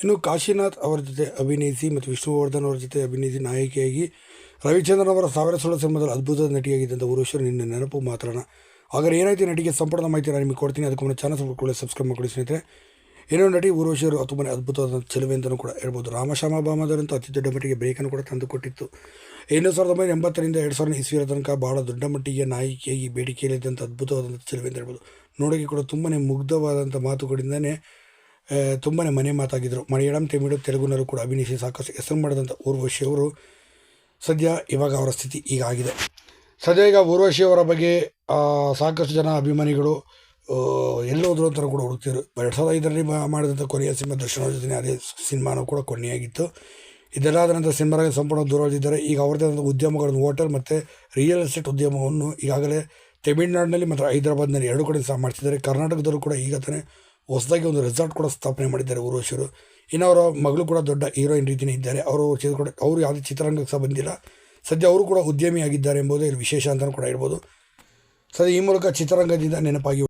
ಇನ್ನು ಕಾಶಿನಾಥ್ ಅವರ ಜೊತೆ ಅಭಿನಯಿಸಿ ಮತ್ತು ವಿಷ್ಣುವರ್ಧನ್ ಅವರ ಜೊತೆ ಅಭಿನಯಿಸಿ ನಾಯಕಿಯಾಗಿ ರವಿಚಂದ್ರನ್ ಅವರ ಸಾವಿರ ಸುಳ್ಳು ಸಿನಿಮಾದಲ್ಲಿ ಅದ್ಭುತದ ನಟಿಯಾಗಿದ್ದಂಥ ಊರ್ವಶರು ನಿನ್ನ ನೆನಪು ಮಾತ್ರನ. ಹಾಗಾದ್ರೆ ಏನಾಯ್ತು ನಟಿಗೆ ಸಂಪೂರ್ಣ ಮಾಹಿತಿ ನಾನು ನಿಮಗೆ ಕೊಡ್ತೀನಿ. ಅದಕ್ಕೆ ಚಾನಲ್ ಸಬ್ಸ್ಕ್ರೈಬ್ ಸಬ್ಸ್ಕ್ರೈಬ್ ಮಾಡ್ಕೊಳ್ಳಿ ಸ್ನೇಹಿತರೆ. ಏನೋ ನಟಿ ಊರ್ವಶಿಯರು ತುಂಬಾ ಅದ್ಭುತವಾದ ಚೆಲುವೆ ಅಂತಲೂ ಕೂಡ ಹೇಳ್ಬೋದು. ರಾಮಶಾಮ ಬಾಮದರಂತೂ ಅತಿ ದೊಡ್ಡ ಮಟ್ಟಿಗೆ ಬ್ರೇಕನ್ನು ಕೂಡ ತಂದುಕೊಟ್ಟಿತ್ತು ಎರಡು ಸಾವಿರದ ಒಂಬೈನೂರ ಎಂಬತ್ತರಿಂದ ಎರಡು ಸಾವಿರದ ಇಸ್ವಿಯ ತನಕ ಬಹಳ ದೊಡ್ಡ ಮಟ್ಟಿಗೆ ನಾಯಕಿಯಾಗಿ ಬೇಡಿಕೆಯಲ್ಲಿದ್ದಂಥ ಅದ್ಭುತವಾದಂಥ ಚೆಲುವೆ ಅಂತ ಹೇಳ್ಬೋದು. ನೋಡೋಕೆ ಕೂಡ ತುಂಬಾ ಮುಗ್ಧವಾದಂಥ ಮಾತುಗಳಿಂದನೇ ತುಂಬಾ ಮನೆ ಮಾತಾಗಿದ್ದರು ಮಲಯಾಳಂ ತಮಿಳು ತೆಲುಗುನಲ್ಲೂ ಕೂಡ ಅಭಿನಯಿಸಿ ಸಾಕಷ್ಟು ಹೆಸರು ಮಾಡಿದಂಥ ಊರ್ವಶಿ ಅವರು ಸದ್ಯ ಇವಾಗ ಅವರ ಸ್ಥಿತಿ ಈಗ ಆಗಿದೆ. ಸದ್ಯ ಈಗ ಊರ್ವಶಿ ಅವರ ಬಗ್ಗೆ ಸಾಕಷ್ಟು ಜನ ಅಭಿಮಾನಿಗಳು ಎಲ್ಲೋದ್ರು ಅಂತ ಕೂಡ ಹುಡುಕ್ತಿದ್ರು. ಎರಡು ಸಾವಿರದ ಐದರಲ್ಲಿ ಮಾಡಿದಂಥ ಕೊನೆಯ ಸಿನಿಮಾ ದರ್ಶನ ಜೊತೆ ಅದೇ ಸಿನಿಮಾನೂ ಕೂಡ ಕೊನೆಯಾಗಿತ್ತು. ಇದೆಲ್ಲಾದ ನಂತರ ಸಿನಿಮಾಗೆ ಸಂಪೂರ್ಣ ದೂರವಾಗಿದ್ದಾರೆ ಈಗ ಅವ್ರದ್ದೇ ಆದಂಥ ಉದ್ಯಮಗಳನ್ನು ಹೋಟೆಲ್ ಮತ್ತು ರಿಯಲ್ ಎಸ್ಟೇಟ್ ಉದ್ಯಮವನ್ನು ಈಗಾಗಲೇ ತಮಿಳುನಾಡಿನಲ್ಲಿ ಮತ್ತು ಹೈದರಾಬಾದ್ನಲ್ಲಿ ಎರಡು ಕಡೆ ಸಹ ಮಾಡ್ತಿದ್ದಾರೆ. ಕರ್ನಾಟಕದಲ್ಲೂ ಕೂಡ ಈಗ ತಾನೇ ಹೊಸದಾಗಿ ಒಂದು ರೆಸಾರ್ಟ್ ಕೂಡ ಸ್ಥಾಪನೆ ಮಾಡಿದ್ದಾರೆ ಊರ್ವಶಿಯವರು ಇನ್ನು ಅವರ ಮಗಳು ಕೂಡ ದೊಡ್ಡ ಹೀರೋಯಿನ್ ರೀತಿಯೇ ಇದ್ದಾರೆ. ಅವರು ಕೂಡ, ಅವರು ಯಾವುದೇ ಚಿತ್ರರಂಗಕ್ಕೆ ಸಹ ಬಂದಿಲ್ಲ. ಸದ್ಯ ಅವರು ಕೂಡ ಉದ್ಯಮಿಯಾಗಿದ್ದಾರೆ ಎಂಬುದೇ ಇಲ್ಲಿ ವಿಶೇಷ ಅಂತಲೂ ಕೂಡ ಹೇಳ್ಬೋದು. ಸದ್ಯ ಈ ಮೂಲಕ ಚಿತ್ರರಂಗದಿಂದ ನೆನಪಾಗಿ